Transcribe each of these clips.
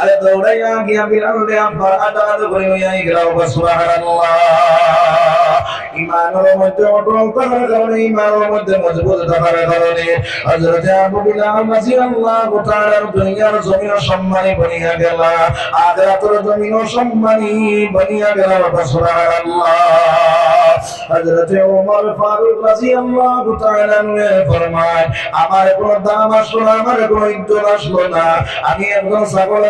আরে দৌড়াইয়া গিয়া বিলাল দে আব্বার আদাদ করে হইয়া গেল সুবহানাল্লাহ। ইমানের মধ্যে অটল থাকার কারণে ইমানের মধ্যে মজবুত থাকার কারণে হযরত আবু বিলাল রাদিয়াল্লাহু তাআলা দুনিয়ার জমিন সম্মানী বনিয়া গেল আখিরাতের জমিন সম্মানী গেল হযরত ওমর ফারুক তাআলা আমার দাম আসলো আমার ইজ্জত আসলো না। আমি একজন ছাগল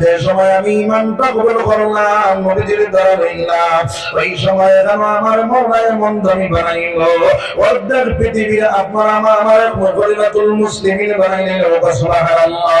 যে সময় আমি ইমানটা কবুল করলাম, নবীজির দ্বারা রইলাম। ওই সময় যেন আমার মৌলায় মন্দ আমি বানাইল। অর্ধার পৃথিবীর আপনার আমার আমার গরিবাতুল মুসলিমিন বানাইলেন। সুবহানাল্লাহ।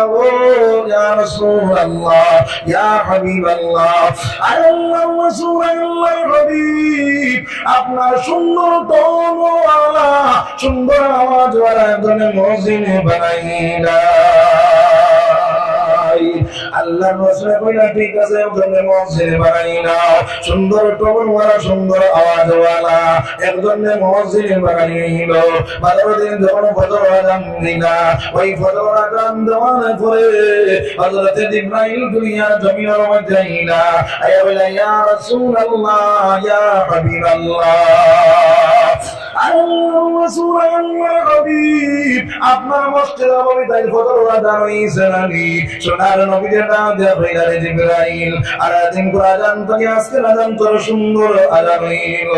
আপনার সুন্দর তোমা সুন্দর আওয়াজ ওয়ালা মসজিদে বানাইলা আল্লাহ রসুল কইলা ঠিক আছে, ওখানে মসজিদ বানাই নাও সুন্দর টবন ওয়ালা সুন্দর আওয়াজ ওয়ালা। একজনে মসজিদ বানাই নিল। বারো দিন যখন ফজর আজান দিলা ওই ফজর আজান দেওয়ার পরে হযরত ইব্রাহিম দুনিয়ার জমিনের মধ্যে আইলা। আয়া বলে, ইয়া রাসূলুল্লাহ, ইয়া হাবিবাল্লাহ। আপনার মসজিদ নবী তাই ফজর আজান হইছে নাকি সোনার নবীদের নাম দেয়া হইলারে জিবরাইল। আর আদিন করে তো আজকে আজান তোর সুন্দর আজান হইল।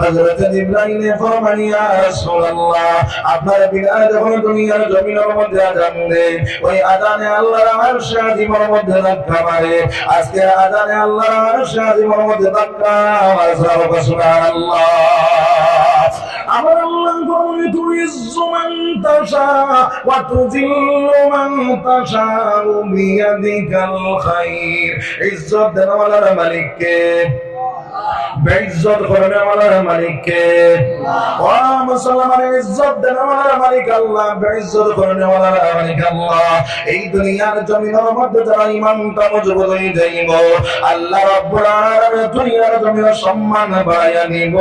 হযরত ফরমান, ইয়া রাসূলুল্লাহ, আপনার যখন দুনিয়ার জমিনের মধ্যে দেয়, ওই আজানে আল্লাহর মধ্যে ধাক্কা মারে। আজকে আজানে আল্লাহর মধ্যে ধাক্কা সুবহানাল্লাহ। আমার আল্লাহ তুমি তুই মান তাশা ওয়া তুযিল্লু মান তাশা বিয়াদিকাল খাইর। ইজ্জত দেওয়ালার মালিককে বেইজ্জত করনেওয়ালার মালিককে। ও মুসলমানের ইজ্জত দেওয়ালার মালিক আল্লাহ বেইজ্জত করনেওয়ালার মালিক আল্লাহ। এই দুনিয়ার জমিনের মধ্যে যারা ইমানটা মজবুত হয়ে যাইব, আল্লাহ রাব্বুল আলামিন দুনিয়ার জমিনের সম্মান বাড়াইয়া নিব,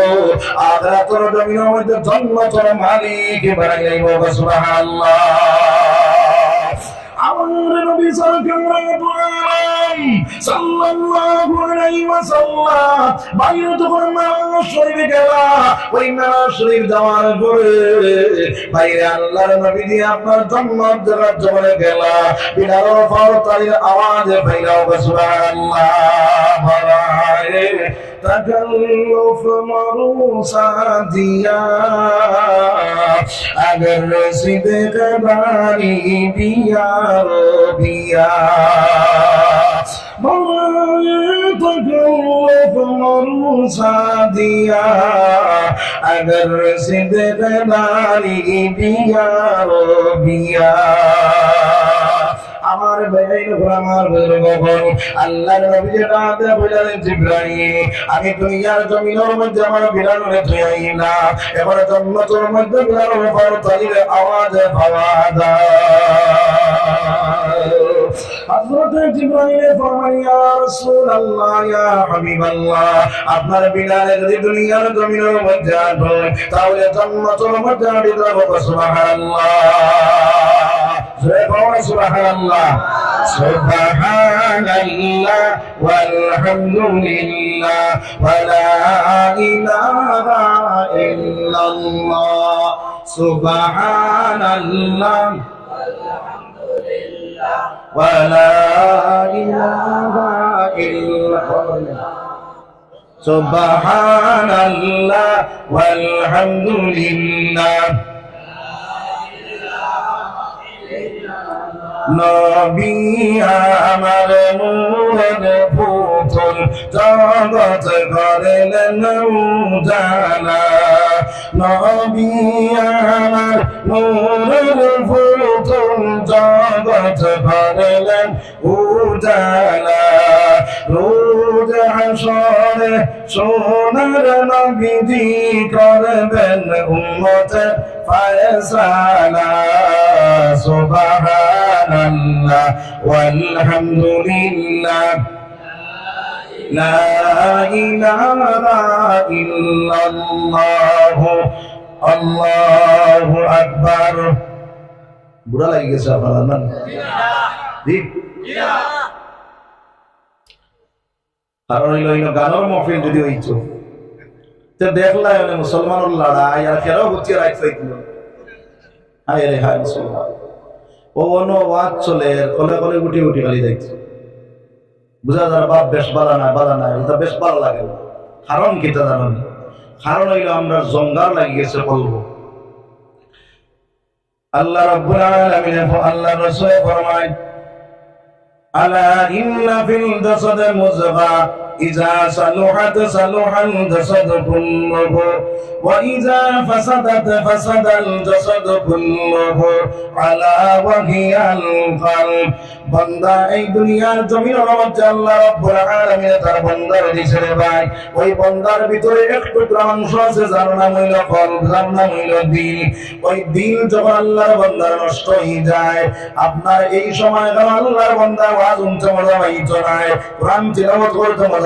আখিরাতের জমিনের মধ্যে জান্নাতের মালিক বাড়াইয়া নিব, সুবহানাল্লাহ। আমার নবী সাল্লাল্লাহু সাল্লাল্লাহু আলাইহি ওয়াসাল্লাম, বাইরে যখন নামাজ শরীফে গেলা, ওই নামাজ শরীফ যাওয়ার পরে বাইরে আল্লাহর নবী আপনার জান্নাত জন্য গেলা। বিলাল ফাওতারির আওয়াজ সুবহানাল্লাহ تکلف مروسا دیا اگر صدق باری بیا بیا بڑے تکلف مروسا دیا اگر صدق باری بیا بیا আমার বেইন আমার বেরগণ আল্লাহর নবী যেটা আদে বলেন জিব্রাইল, আমি দুনিয়ার জমিনের মধ্যে আমার বিড়াল রে বিলালের তুইনা এবারে জান্নাতের মধ্যে বিড়াল পর তালির আওয়াজ পাওয়া যায়। হযরত আপনার বিলালে যদি দুনিয়ার জমিনের মধ্যে আসেন তাহলে জান্নাতের মধ্যে আড়ি দেব সুবহানাল্লাহ। জয় ولا إله إلا الله سبحان الله والحمد لله নবী আমার মোহন পুতুল জগৎ করেলেন জানা নবী আমার নূরের ফুতুল জগৎ ভরলেন উজালা রোজ হাসরে সোনার নবীজি করবেন উম্মতের ফয়সালা সুবহানাল্লাহ ওয়ালহামদুলিল্লাহ لا إله إلا الله الله أكبر বুড়া লাগি গেছে আপনার না ঠিক কারণ হইল হইল গানের মহফিল যদি হইতো তো দেখলা হইলে মুসলমানের লড়াই আর কেন হচ্ছে রাইট পাইছিল হায় রে হায় মুসলমান ও অন্য ওয়াজ চলে কলে কলে গুটি গুটি খালি দেখছে বুঝা যার বাপ বেশ বালা নাই বালা নাই, ওটা বেশ ভালো লাগে। না কারণ কি তা জানো নি? কারণ হইল আমরা জঙ্গার লাগি গেছে বলব আল্লাহ রাব্বুল আলামিন আল্লাহ রাসূল ফরমায়, আলা ইন্না ফিল দাসাদ মুযগা إذا صلحت صلح الجسد كله وإذا فسدت فسد الجسد كله على وهي القلب বান্দা এই দুনিয়ার জমিনের মধ্যে আল্লাহ রাব্বুল আলামিন তার বান্দার দিয়েছে রে ভাই ওই বান্দার ভিতরে একটু অংশ আছে যার নাম হইল কলব যার নাম হইল দিল ওই দিল যখন আল্লাহর বান্দার নষ্ট হয়ে যায় আপনার এই সময় যখন আল্লাহর বান্দা ওয়াজ শুনতে মজা পাইতো নাই কোরআন তিলাওয়াত করতে মজা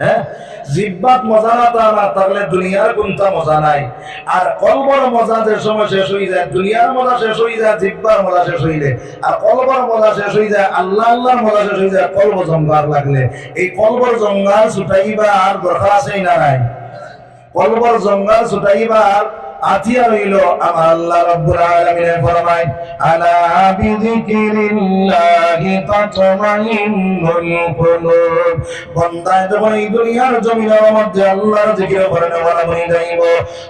হ্যাঁ? জিব্বাত মজা না তা না, তাহলে দুনিয়ার কোনটা মজা নাই? আর কলবর মজা যে সময় শেষ হয়ে যায়, দুনিয়ার মজা শেষ হয়ে যায়, জিব্বার মজা শেষ হইলে আর কলবর মজা শেষ হয়ে যায়, আল্লাহ আল্লাহর মজা শেষ হয়ে যায়, কলব জঙ্গার লাগলে। এই কলবর জঙ্গাল ছুটাইবা আর দরকার আছে না নাই? কলবর জঙ্গল ছুটাইবার আতিয়া হইল আমার আল্লাহ রাব্বুল আলামিন ফরমায়, আলা বিযিকিরিল্লাহি তাতমাইন্নুল কুলুব। বান্দা যখন এই দুনিয়ার জমিনের মধ্যে আল্লাহর জিকির করে নেওয়া হয়ে যাইব।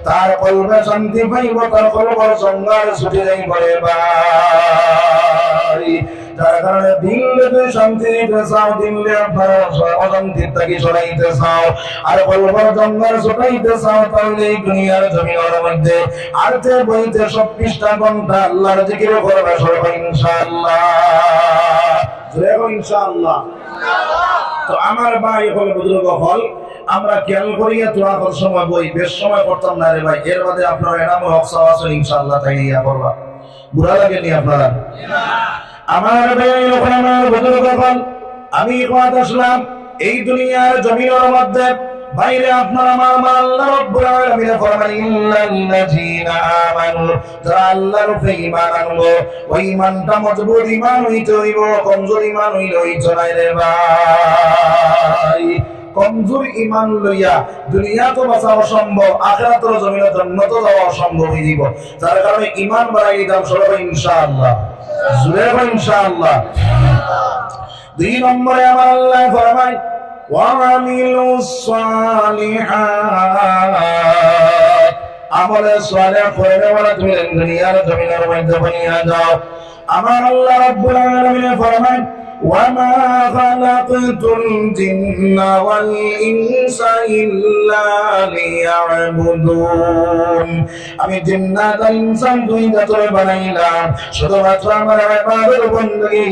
তার কলবে শান্তি পাইব, তার কলবর জঙ্গল ছুটে যাইব রে ভাই। যার কারণে দিল্লে তুমি শান্তি দিতে চাও দিল্লে আপনার অশান্তির থেকে সরাইতে চাও, আর বলব জঙ্গল ছুটাইতে চাও, তাহলে এই দুনিয়ার জমিনের মধ্যে আরতে বইতে চব্বিশটা ঘণ্টা আল্লাহর জিকির করবে সর্ব ইনশাআল্লাহ ইনশাআল্লাহ। তো আমার ভাই হল বুজুর্গ হল। আমরা খেয়াল করিয়া তোরা কত সময় বই, বেশ সময় করতাম না রে ভাই। এর মধ্যে আপনার এনাম হক সাওয়াস ইনশাআল্লাহ তাই ইয়া করবা বুড়া লাগেনি আপনারা? আমার ভাই ওখানে আমার বুজুর্গ হল আমি কথা আসলাম এই দুনিয়ার জমিনের মধ্যে। বাইরে আপনার আমার আমার আল্লাহ রব্বুল আলামিন ফরমান ইল্লাল্লাযীনা আমানু যারা আল্লাহর উপরে ঈমান আনলো ওই ঈমানটা মজবুত ঈমান হইতে হইব, কমজোর ঈমান হইলে হইতো না রে ভাই। কমজোর ঈমান লইয়া দুনিয়া তো বাঁচা অসম্ভব আখিরাতের জমিনে জান্নাত যাওয়া অসম্ভব হয়ে যাব যার কারণে ঈমান বাড়াই দিতাম সবাই ইনশাআল্লাহ জুড়ে ইনশাআল্লাহ দুই নম্বরে আমার আল্লাহ ফরমায় وعملوا الصالحات আমলে সালেহ করে ওরা তুমি দুনিয়ার জমিনের মধ্যে বানিয়ে যাও আমার আল্লাহ রাব্বুল আলামিন ফরমান وما خلقت الجن والإنس إلا ليعبدون আমি জিন্নাত ইনসান দুই জাতরে বানাইলাম। শুধুমাত্র আমার ইবাদত বন্দগী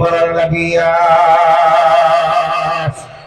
করার লাগিয়া।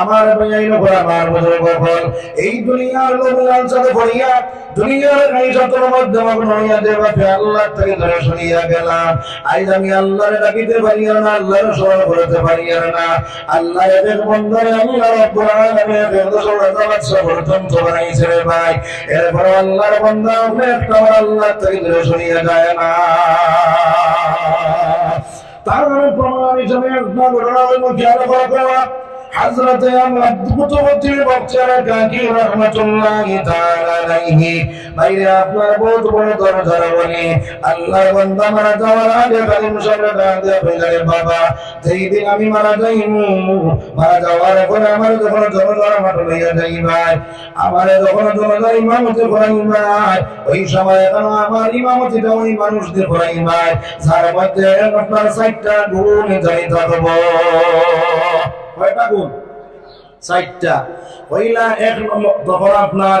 আমার ভাইয়াই নকল আমার বুজুর্গ হল এই দুনিয়ার লোভ লালসাতে পড়িয়া দুনিয়ার কাইসাতের মধ্যে মগ্ন হইয়া দেবাকে আল্লাহ থেকে ধরে শুনিয়া গেলাম। আজ আমি আল্লাহরে ডাকিতে পারি না, আল্লাহর স্মরণ করতে পারি না। আল্লাহ এদের বন্ধনে আল্লাহ রব্বুল আলামিন এদের দোষরা তাবাচ্ছা পর্যন্ত বানাইছে রে ভাই। এরপর আল্লাহর বান্দা আপনি একটা আল্লাহ থেকে দূরে সরিয়ে যায় না। তার মানে প্রমাণ হিসেবে ঘটনা হইল খেয়াল করা আমার যখন জনগণ আমার লইয়া ওই সময় কেন আমার ইমামতিটা ওই মানুষদের করাইবাই যার মধ্যে আপনার চারটা গুণ যাই থাকব। কয়টা গুণ? চারটা। কয়লা এক নম্বর তখন আপনার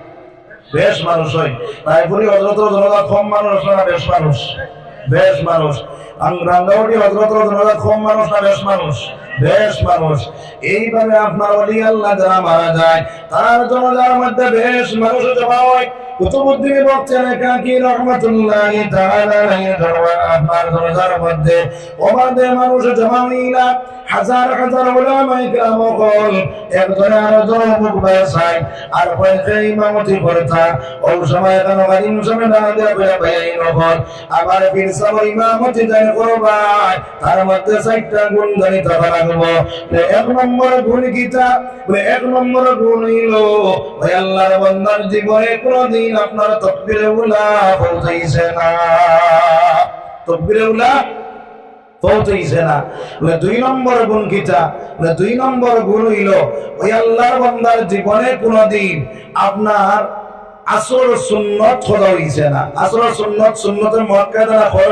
বেশ মানুষ হয়। তাই বলি হজরত জনতা কম মানুষ না বেশ মানুষ? বেশ মানুষ। রাঙ্গাউটি হজরত জনতা কম মানুষ না বেশ মানুষ? বেশ মানুষ। এইভাবে আপনার অলি আল্লাহ যারা মারা যায়, তার জনতার মধ্যে বেশ মানুষ জমা হয়। আবার ইমামতি তার মধ্যে চারটা গুণ নম্বর গুণ গীতা নম্বর গুণ হইল। ওই আল্লাহর বান্দার জীবনে কোনদিন আপনার তকবিরে উলা পৌঁছাইছে না। তকবিরে উলা পৌঁছাইছে না। দুই নম্বর গুণ কিটা দুই নম্বর গুণ হইল। ওই আল্লাহর বান্দার জীবনে কোনদিন আপনার আসর সুন্নত হইছে না। আসর সুন্নত সুন্নতের মক্কায়দা না খর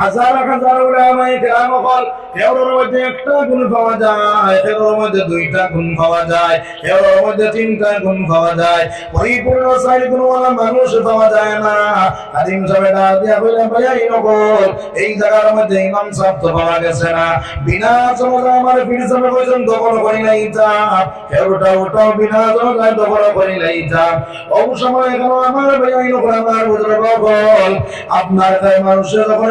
হাজার হাজার উলামায়ে কেরাম হল এর মধ্যে একটা গুণ পাওয়া যায় এর মধ্যে দুইটা গুণ পাওয়া যায় এর মধ্যে তিনটা গুণ পাওয়া যায়। পরিপূর্ণ চার গুণওয়ালা মানুষ পাওয়া যায় না। কাদিম সাহেব দিয়া বলে এই নকল এই জায়গার মধ্যে ইমাম সাহেব তো পাওয়া গেছে না। বিনা চমকা আমার পীর সাহেব পর্যন্ত দখল করি নাই তা। এরটা ওটা বিনা চমকায় দখল করি নাই তা। অব সময় কেন আমার এই নকল আমার বল আপনার গায়ে মানুষের যখন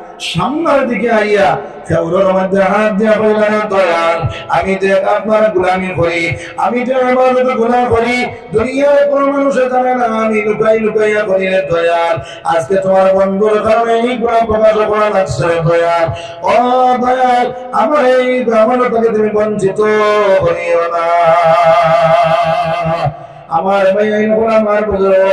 সামনের দিকে আইয়া ফেউরের মধ্যে হাত দিয়া বললেন দয়াল, আমি যে আপনার গুলামি করি, আমি যে আবাদত গুনাহ করি, দুনিয়ার কোন মানুষে জানে না, আমি লুকাই লুকাইয়া করি রে দয়াল। আমার তুমি বঞ্চিত করিও না। আমার ভাই আমার বুজুর্গ,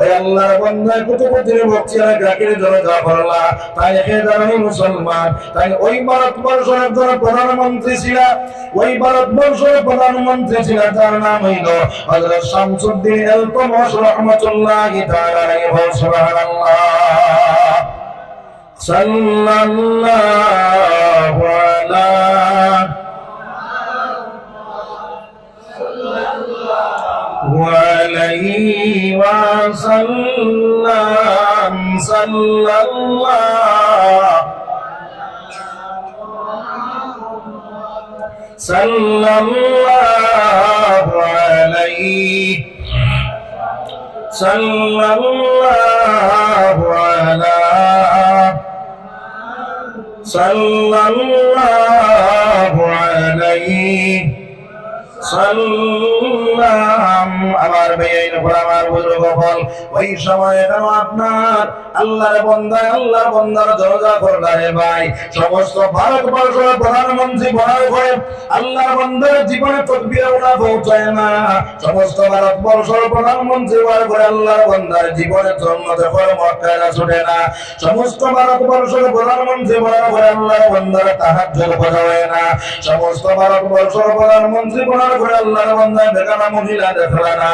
ওই আল্লাহর বান্দা কত কঠিন ভক্তি আর গ্রাকের জন্য যা করলা তাই একে জানাই মুসলমান। তাই ওই ভারতবর্ষের একজন প্রধানমন্ত্রী ছিল, ওই ভারতবর্ষের প্রধানমন্ত্রী ছিল, তার নাম হইল হযরত শামসুদ্দিন ইলতুমিশ রাহমাতুল্লাহি তাআলা আলাইহি সুবহানাল্লাহ। সাল্লাল্লাহু আলা عليه وسلم صلى الله صلى الله عليه صلى الله على صلى الله عليه সমস্ত ভারতবর্ষের প্রধানমন্ত্রী বলার করে আল্লাহর বন্দার জীবনে তকবির ওরা পৌঁছায় না। সমস্ত ভারতবর্ষের প্রধানমন্ত্রী বলার করে আল্লাহর বন্দার জীবনে জন্মতে করে মক্কায় ছুটে না। সমস্ত ভারতবর্ষের প্রধানমন্ত্রী বলার করে আল্লাহর বন্দার তাহার জল বোঝা না। সমস্ত ভারতবর্ষের প্রধানমন্ত্রী বলার করে আল্লাহর বন্দার বেকানা মহিলা দেখলা না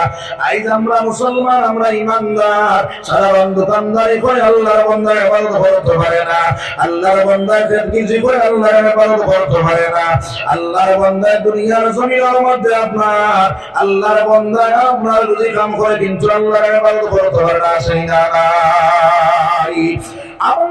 আইজ আমরা মুসলমান, আমরা ইমানদার। সাধারণ দোকানদারি করে আল্লাহর বন্দার ইবাদত করতে পারে না। আল্লাহর বন্দার কিছু করে আল্লাহর ইবাদত করতে পারে না। আল্লাহর বন্দার দুনিয়ার জমিনের মধ্যে আপনার। আল্লাহর বন্দায় আপনার যদি কাম করে কিন্তু আল্লাহর ইবাদত করতে পারে না, সেই না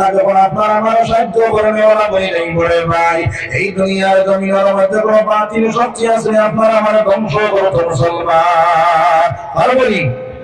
আল্লাহ যখন আপনার আমার সাহায্য করে ওরা বই যাইব রে ভাই। এই দুনিয়ার জমিনের মধ্যে কোনো বাতিল শক্তি আছে আপনার আমার ধ্বংস করতো মুসলমান। আর বলি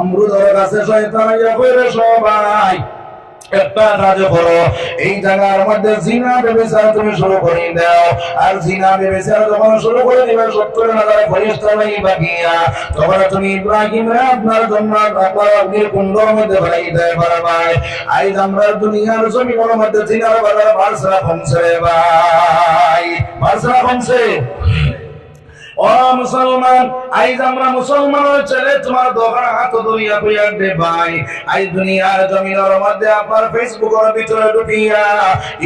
অমরুদের কাছে শয়তান কইরে সবাই। একটা কাজ করো এই জায়গার মধ্যে জিনা ব্যবচার তুমি শুরু করে দাও। আর জিনা ব্যবচার যখন শুরু করে দিবে সত্তর হাজার ফরিস্তা নাই বাকিয়া তখন তুমি ইব্রাহিম আপনার জন্য আপনার অগ্নির কুণ্ডর মধ্যে ফেলাই দেয় পারবাই আইজ আমরা দুনিয়ার জমিনের মধ্যে জিনার বাজার বারসা কমছে ভাই। বারসা কমছে ও মুসলমান, আইজ আমরা ছেলে, তোমার দোকান হাত ধরিয়া দে ভাই আই দুনিয়ার জমিনের মধ্যে আপনার ফেসবুকের ভিতরে ঢুকিয়া,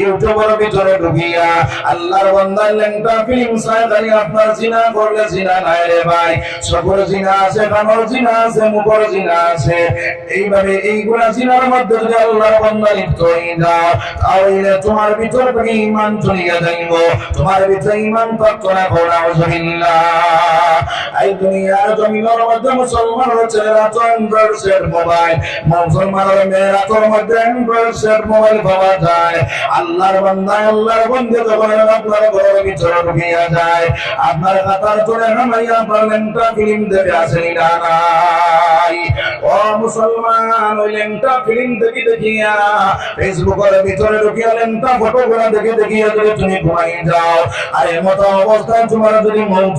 ইউটিউবের ভিতরে ঢুকিয়া, আল্লাহর বান্দার লেংটা ফিল্ম সাইদানি আপনার জিনা করলে জিনা নাই রে ভাই। জিনা আছে কানর জিনা আছে, মুখর জিনা আছে। এইভাবে এইগুলা জিনার মধ্যে যদি আল্লাহর বান্দা লিপ্ত হয়ে যাও, তাহলে তোমার ইমান চলিয়া যাইব। তোমার ভিতরে ইমান তত্ত্ব না করা এই দুনিয়ার জমিনের মধ্যে মুসলমানের ছেলেরা তো অ্যান্ড্রয়েড মোবাইল মুসলমানের মেয়েরা তোর মধ্যে অ্যান্ড্রয়েড সেট মোবাইল পাওয়া যায়। আল্লাহর আল্লাহর বন্ধু যখন আপনার ঘরের ভিতরে ঢুকিয়া যায়। আপনার খাতার তোরে নামাইয়া দেখে আসেনি না নাই। ও মুসলমান, ওই লেনটা দেখি দেখিয়া ফেসবুকের ভিতরে ঢুকিয়া লেনটা দেখে দেখিয়া যদি তুমি ঘুমাই যাও। আর এর মতো অবস্থায় তোমার যদি মৌত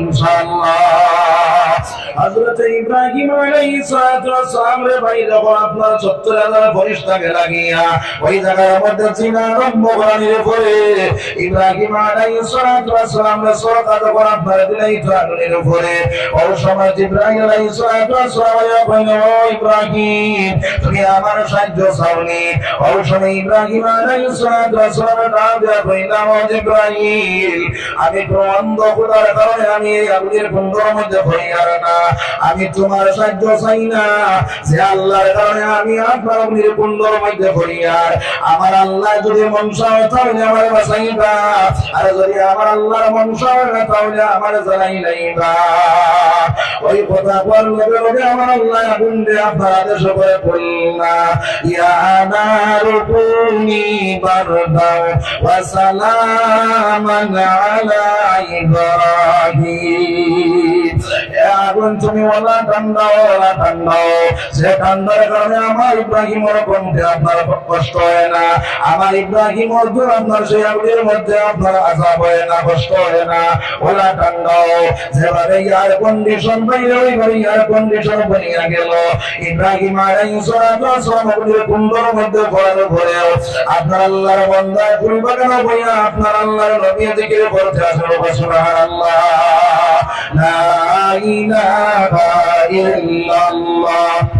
ইনশাআল্লাহ। হযরত ইব্রাহিম আলাইহিস সালাতু ওয়াসসালাম রে ভাই, যখন আপনার 70 ফেরেশতাকে লাগিয়া ওই জায়গার মধ্যে চিনা আরম্ভ করার পরে ইব্রাহিম আলাইহিস সালাতু ওয়াসসালাম রে সরকার যখন আপনার দিলাই তো আগুনের ওই সময় ইব্রাহিম আলাইহিস সালাতু ওয়াসসালাম ও ইব্রাহিম, তুমি আমার সাহায্য চাওনি। ওই ইব্রাহিম আমি তো অন্ধ কারণে আমি আমি তোমার সাহায্য চাই না। যে আল্লাহর কারণে আমি আপনার অগ্নির কুণ্ডর মধ্যে হইয়ার আমার আল্লাহ যদি মনসা হয় তাহলে আমার বাঁচাইবা আর যদি আমার আল্লাহর মনসা হয় না তাহলে আমার জানাই নাইবা ওই কথা বল লগে আমার আল্লাহ আগুন দিয়ে আপনার আদেশ করে পড়লা ইয়া নারু কুনি বারদাও, ওয়া আলা ইব্রাহিম। আগুন তুমি ওলা ঠান্ডা ওলা ঠান্ডা। সে ঠান্ডার কারণে আমার ইব্রাহিমের কণ্ঠে আপনার কষ্ট হয় না। আমার ইব্রাহিম অর্জুন আপনার সেই আগুনের মধ্যে আপনার আজাব হয় না, কষ্ট হয় না। ওলা ঠান্ডা। যেভাবে কন্ডিশন বাইরে কন্ডিশন বনিয়া গেল। ইব্রাহিম মধ্যে আপনার আল্লাহর বাগানো বইয়া আপনার আল্লাহর নবী করতে আসলো লা ইলাহা ইল্লাল্লাহ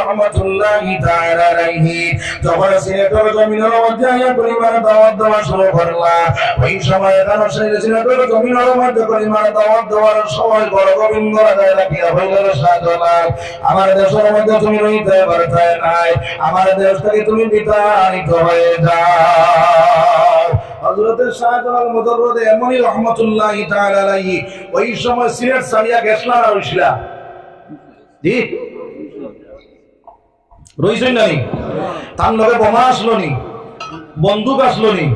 রহমাতুল্লাহি তাআলা আলাইহি। যখন সিলেটের জমিনের মধ্যে আয়া পরিবার দাওয়াত দেওয়া শুরু করলা। ওই সময় সেই সিলেটের জমিনের মধ্যে পরিবার দাওয়াত দেওয়ার সময় বড় গোবিন্দ রাজায় রাখিয়া হইল রে আমার দেশের মধ্যে তুমি রইতে পারতে নাই। আমার দেশ থেকে তুমি বিতাড়িত হয়ে যাও। হযরতের শাহজালাল মুদররদে এমনই রহমাতুল্লাহি আলাইহি। ওই সময় সিলেট সারিয়া গেছলা হইছিলা জি? রইছই নি তার লগে বোমা আসলো নি? বন্দুক আসলো নি?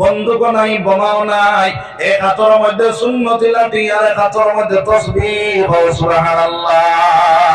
বন্দুক নাই, বোমাও নাই। এক হাতর মধ্যে সুন্নতি লাঠি আর হাতর মধ্যে তসবি সুবহানাল্লাহ।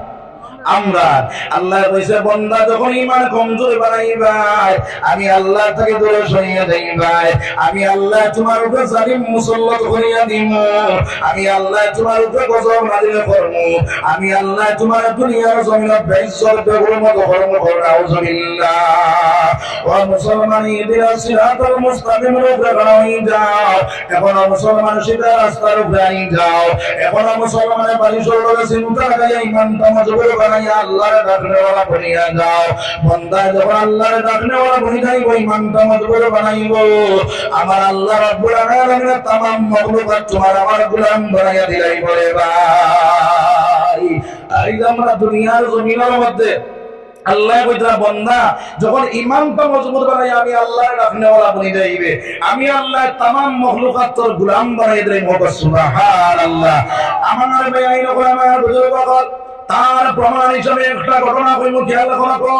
আমরা আল্লাহ কইছে বন্দা যখন ইমান কমজোর বানাইবাই আমি আল্লাহ থেকে দূরে সরিয়ে দেইবাই আমি আল্লাহ তোমার উপরে জালিম মুসল্লত করিয়া দিমু। আমি আল্লাহ তোমার উপরে গজব নাজিল করমু। আমি আল্লাহ তোমার দুনিয়ার জমিনত বেইজ্জত বেহুরমত কর্ম কর নাউজুবিল্লাহ ও মুসলমান ইদিনা সিরাতাল মুস্তাকিম রূপে বানাই যাও। এখন মুসলমান সিধা রাস্তার উপরে যাও। এখন মুসলমানের বাড়ি সরলে চিন্তা লাগাইয়া ইমানটা মজবুত ইমানটা মজবুত আমার আল্লাহ যখন ইমানটা মজবুত বানাই আমি আল্লাহর রাখনেওয়ালা বনি যাইবে আমি আল্লাহ তামাম মখলুকাত তোর গোলাম বানাই দিলাই মহান আমার আমার তার প্রমাণ হিসাবে একটা ঘটনা কইব খেয়াল রাখো